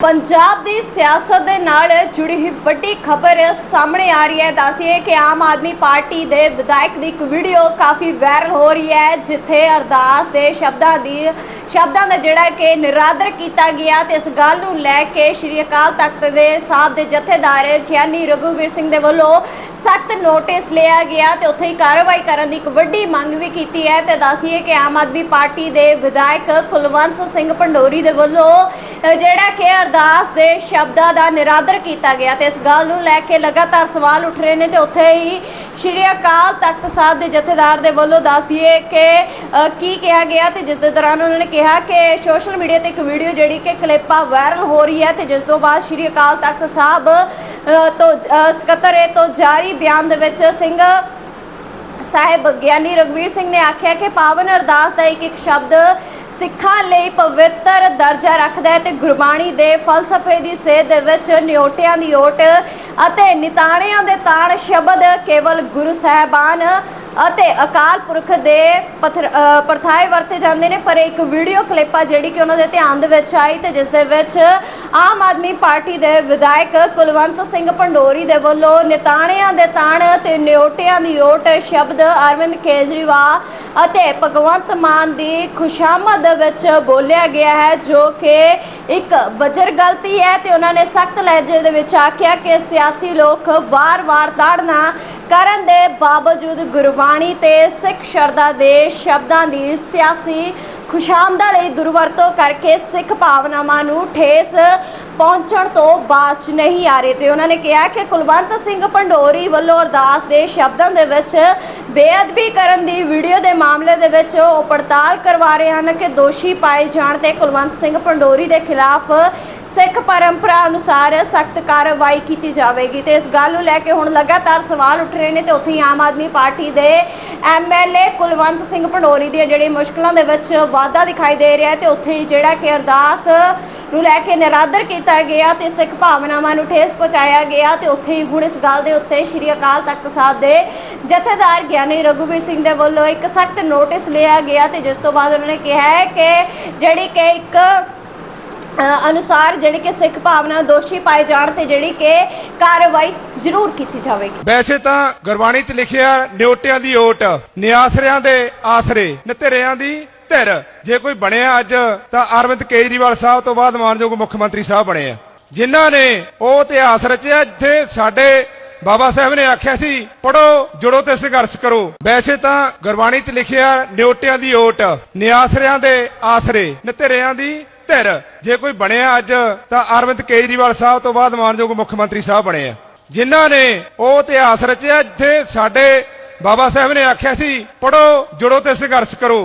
ਪੰਜਾਬ ਦੀ ਸਿਆਸਤ ਦੇ ਨਾਲ ਜੁੜੀ ਹੋਈ ਵੱਡੀ ਖਬਰ ਸਾਹਮਣੇ ਆ ਰਹੀ ਹੈ। ਦੱਸਦੀਏ ਕਿ ਆਮ ਆਦਮੀ ਪਾਰਟੀ ਦੇ ਵਿਧਾਇਕ ਦੀ ਇੱਕ ਵੀਡੀਓ ਕਾਫੀ ਵਾਇਰਲ ਹੋ ਰਹੀ ਹੈ, ਜਿੱਥੇ ਅਰਦਾਸ ਦੇ ਸ਼ਬਦਾਂ ਦੀ ਸ਼ਬਦਾਂ ਦਾ ਜਿਹੜਾ ਕਿ ਨਿਰਾਦਰ ਕੀਤਾ ਗਿਆ ਤੇ ਇਸ ਗੱਲ ਨੂੰ ਲੈ ਕੇ ਸ਼੍ਰੀ ਅਕਾਲ ਤਖਤ ਦੇ ਸਾਹਿਬ ਦੇ ਜਥੇਦਾਰ ਗਿਆਨੀ ਰਘੁਵੀਰ ਸਿੰਘ ਦੇ ਵੱਲੋਂ ਸਖਤ ਨੋਟਿਸ ਲਿਆ ਗਿਆ ਤੇ ਉੱਥੇ ਹੀ ਕਾਰਵਾਈ ਕਰਨ ਦੀ ਇੱਕ ਵੱਡੀ ਮੰਗ ਵੀ ਕੀਤੀ ਹੈ ਤੇ ਦੱਸਦੀਏ ਕਿ ਆਮ ਆਦਮੀ ਪਾਰਟੀ ਦੇ ਵਿਧਾਇਕ ਕੁਲਵੰਤ ਸਿੰਘ ਭੰਡੋਰੀ ਦੇ ਵੱਲੋਂ ਜਿਹੜਾ ਕਿ ਅਰਦਾਸ ਦੇ ਸ਼ਬਦਾਂ ਦਾ ਨਿਰਾਦਰ ਕੀਤਾ ਗਿਆ ਤੇ ਇਸ ਗੱਲ ਨੂੰ ਲੈ ਕੇ ਲਗਾਤਾਰ ਸਵਾਲ ਉੱਠ ਰਹੇ ਨੇ ਤੇ ਉੱਥੇ ਹੀ ਸ਼੍ਰੀ ਅਕਾਲ ਤਖਤ ਸਾਹਿਬ ਦੇ ਜਥੇਦਾਰ ਦੇ ਵੱਲੋਂ ਦੱਸ ਦਈਏ ਕਿ ਕੀ ਕਿਹਾ ਗਿਆ ਤੇ ਜਿਸ ਦੇ ਦੌਰਾਨ ਉਹਨਾਂ ਨੇ ਕਿਹਾ ਕਿ ਸੋਸ਼ਲ ਮੀਡੀਆ ਤੇ ਇੱਕ ਵੀਡੀਓ ਜਿਹੜੀ ਕਿ ਕਲਿੱਪਾ ਵਾਇਰਲ ਹੋ ਰਹੀ ਹੈ ਤੇ ਜਿਸ ਤੋਂ ਬਾਅਦ ਸ਼੍ਰੀ ਅਕਾਲ ਤਖਤ ਸਾਹਿਬ ਤੋਂ ਅ, ਸਕੱਤਰੇ ਤੋਂ ਜਾਰੀ ਬਿਆਨ ਦੇ ਵਿੱਚ ਸਿੰਘ ਸਾਹਿਬ ਗਿਆਨੀ ਰਗਵੀਰ ਸਿੰਘ ਨੇ ਆਖਿਆ ਕਿ ਪਾਵਨ ਅਰਦਾਸ ਦਾ ਇੱਕ ਇੱਕ ਸ਼ਬਦ ਸਿੱਖਾਂ ਲਈ ਪਵਿੱਤਰ ਦਰਜਾ ਰੱਖਦਾ ਹੈ ਤੇ ਗੁਰਬਾਣੀ ਦੇ ਫਲਸਫੇ ਦੀ ਸੇਧ ਦੇ ਵਿੱਚ ਨਿਓਟਿਆਂ ਦੀ ਓਟ ਅਤੇ ਨਿਤਾਣਿਆਂ ਦੇ ਤਾਣ ਸ਼ਬਦ ਕੇਵਲ ਗੁਰੂ ਸਾਹਿਬਾਨ ਅਤੇ ਅਕਾਲ ਪੁਰਖ ਦੇ ਪਥਰ ਅ, ਪਰਥਾਏ ਵਰਤੇ ਜਾਂਦੇ ਨੇ ਪਰ ਇੱਕ ਵੀਡੀਓ ਕਲਿੱਪ ਆ ਜਿਹੜੀ ਕਿ ਉਹਨਾਂ ਦੇ ਧਿਆਨ ਦੇ ਵਿੱਚ ਆਈ ਤੇ ਜਿਸ ਦੇ ਵਿੱਚ ਆਮ ਆਦਮੀ ਪਾਰਟੀ ਦੇ ਵਿਧਾਇਕ ਕੁਲਵੰਤ ਸਿੰਘ ਭੰਡੋਰੀ ਦੇ ਵੱਲੋਂ ਨਿਤਾਣਿਆਂ ਦੇ ਤਾਣ ਤੇ ਨਿਓਟਿਆਂ ਦੀ ਓਟ ਸ਼ਬਦ ਅਰਵਿੰਦ ਕੇਜਰੀਵਾਲ ਅਤੇ ਭਗਵੰਤ ਮਾਨ ਦੀ ਖੁਸ਼ਾਮਦ ਵਿੱਚ ਬੋਲਿਆ ਗਿਆ ਹੈ ਜੋ ਕਿ ਇੱਕ ਬਜਰ ਗਲਤੀ ਹੈ ਤੇ ਉਹਨਾਂ ਨੇ ਸਖਤ ਲਹਿਜੇ ਦੇ ਵਿੱਚ ਆਖਿਆ ਕਿ ਸਿਆਸੀ ਲੋਕ ਵਾਰ-ਵਾਰ ਤਾੜਨਾ ਕਰਨ ਦੇ ਬਾਵਜੂਦ ਗੁਰਬਾਣੀ ਤੇ ਸਿੱਖ ਸ਼ਰਧਾ ਦੇ ਸ਼ਬਦਾਂ ਦੀ ਸਿਆਸੀ ਖੁਸ਼ਾਮਦਾ ਲਈ ਦੁਰਵਰਤੋਂ ਕਰਕੇ ਸਿੱਖ ਭਾਵਨਾਵਾਂ ਨੂੰ ਠੇਸ ਪਹੁੰਚਣ ਤੋਂ ਬਾਚ ਨਹੀਂ ਆ ਰਹੇ। ਤੇ ਉਹਨਾਂ ਨੇ ਕਿਹਾ ਕਿ ਕੁਲਵੰਤ ਸਿੰਘ ਭੰਡੋਰੀ ਵੱਲੋਂ ਅਰਦਾਸ ਦੇ ਸ਼ਬਦਾਂ ਦੇ ਵਿੱਚ ਬੇਅਦਬੀ ਕਰਨ ਦੀ ਵੀਡੀਓ ਦੇ ਮਾਮਲੇ ਦੇ ਵਿੱਚ ਉਹ ਪੜਤਾਲ ਕਰਵਾ ਰਹੇ ਹਨ ਕਿ ਦੋਸ਼ੀ ਪਾਏ ਜਾਣ ਤੇ ਕੁਲਵੰਤ ਸਿੰਘ ਭੰਡੋਰੀ ਦੇ ਖਿਲਾਫ ਸਿੱਖ ਪਰੰਪਰਾ ਅਨੁਸਾਰ ਸਖਤ ਕਾਰਵਾਈ ਕੀਤੀ ਜਾਵੇਗੀ ਤੇ ਇਸ ਗੱਲ ਨੂੰ ਲੈ ਕੇ ਹੁਣ ਲਗਾਤਾਰ ਸਵਾਲ ਉੱਠ ਰਹੇ ਨੇ ਤੇ ਉੱਥੇ ਹੀ ਆਮ ਆਦਮੀ ਪਾਰਟੀ ਦੇ ਐਮਐਲਏ ਕੁਲਵੰਤ ਸਿੰਘ ਭੰਡੋਰੀ ਦੀਆਂ ਜਿਹੜੀ ਮੁਸ਼ਕਲਾਂ ਦੇ ਵਿੱਚ ਵਾਧਾ ਦਿਖਾਈ ਦੇ ਰਿਹਾ ਹੈ ਤੇ ਉੱਥੇ ਹੀ ਜਿਹੜਾ ਕਿ ਅਰਦਾਸ ਨੂੰ ਲੈ ਕੇ ਨਿਰਾਦਰ ਕੀਤਾ ਗਿਆ ਤੇ ਸਿੱਖ ਭਾਵਨਾਵਾਂ ਨੂੰ ਠੇਸ ਪਹੁੰਚਾਇਆ ਗਿਆ ਤੇ ਉੱਥੇ ਹੀ ਹੁਣ ਇਸ ਗੱਲ ਦੇ ਉੱਤੇ ਸ਼੍ਰੀ ਅਕਾਲ ਤਖਤ ਸਾਹਿਬ ਦੇ ਜਥੇਦਾਰ ਗਿਆਨੀ ਰਘੁਵੀਰ ਸਿੰਘ ਦੇ ਵੱਲੋਂ ਇੱਕ ਸਖਤ ਨੋਟਿਸ ਲਿਆ ਗਿਆ ਤੇ ਜਿਸ ਤੋਂ ਬਾਅਦ ਉਹਨਾਂ ਨੇ ਕਿਹਾ ਹੈ ਕਿ ਜਿਹੜੀ ਕਿ ਇੱਕ ਅਨੁਸਾਰ ਜਿਹੜੇ ਕਿ ਸਿੱਖ ਭਾਵਨਾ ਦੋਸ਼ੀ ਪਾਏ ਜਾਣ ਤੇ ਜਿਹੜੀ ਕਿ ਕਾਰਵਾਈ ਜ਼ਰੂਰ ਕੀਤੀ ਜਾਵੇਗੀ। ਵੈਸੇ ਤਾਂ ਗੁਰਬਾਣੀ 'ਚ ਲਿਖਿਆ ਨਿਓਟਿਆਂ ਦੀ ਓਟ, ਨਿਆਸਰਿਆਂ ਦੇ ਆਸਰੇ, ਨਿਤਰਿਆਂ ਦੀ ਧਿਰ। ਜੇ ਕੋਈ ਬਣਿਆ ਅੱਜ, ਤਾਂ ਅਰਵਿੰਦ ਕੇਜਰੀਵਾਲ ਸਾਹਿਬ ਤੋਂ ਬਾਅਦ ਮਾਨਯੋਗ ਮੁੱਖ ਮੰਤਰੀ ਸਾਹਿਬ ਬਣੇ ਆ। ਜਿਨ੍ਹਾਂ ਨੇ ਉਹ ਇਤਿਹਾਸ ਰਚਿਆ, ਜਿੱਥੇ ਸਾਡੇ ਬਾਬਾ ਸਾਹਿਬ ਨੇ ਆਖਿਆ ਸੀ ਪੜੋ ਜੁੜੋ ਤੇ ਸੰਘਰਸ਼ ਕਰੋ। ਵੈਸੇ ਤਾਂ ਗੁਰਬਾਣੀ 'ਚ ਲਿਖਿਆ ਨਿਉਟਿਆਂ ਦੀ ਓਟ, ਨਿਆਸਰਿਆਂ ਦੇ ਆਸਰੇ, ਨਿਤਰਿਆਂ ਦੀ ਧਿਰ ਜੇ ਕੋਈ ਬਣਿਆ ਅੱਜ, ਤਾਂ ਅਰਵਿੰਦ ਕੇਜਰੀਵਾਲ ਸਾਹਿਬ ਤੋਂ ਬਾਅਦ ਮਾਨਯੋਗ ਮੁੱਖ ਮੰਤਰੀ ਸਾਹਿਬ ਬਣੇ ਆ। ਜਿਨ੍ਹਾਂ ਨੇ ਉਹ ਇਤਿਹਾਸ ਰਚਿਆ ਜਿੱਥੇ ਸਾਡੇ ਬਾਬਾ ਸਾਹਿਬ ਨੇ ਆਖਿਆ ਸੀ ਪੜੋ ਜੁੜੋ ਤੇ ਸੰਘਰਸ਼ ਕਰੋ।